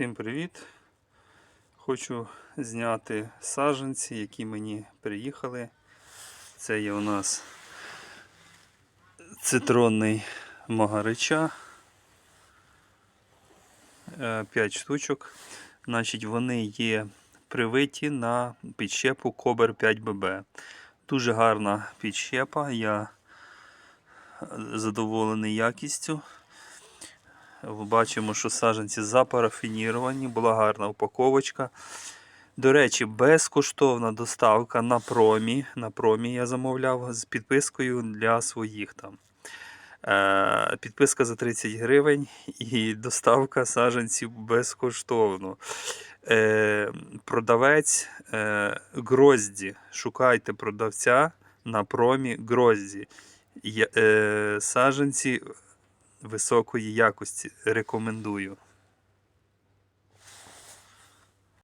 Всім привіт! Хочу зняти саджанці, які мені приїхали. Це є у нас цитронний магарича. 5 штучок. Значить, вони є привиті на підщепу Кобер 5BB. Дуже гарна підщепа. Я задоволений якістю. Бачимо, що саджанці запарафініровані, була гарна упаковочка. До речі, безкоштовна доставка на промі. На промі я замовляв з підпискою для своїх там. Е, Підписка за 30 гривень і доставка саджанців безкоштовно. Е, Продавець е, Грозді. Шукайте продавця на промі Грозді. Саджанці високої якості. Рекомендую.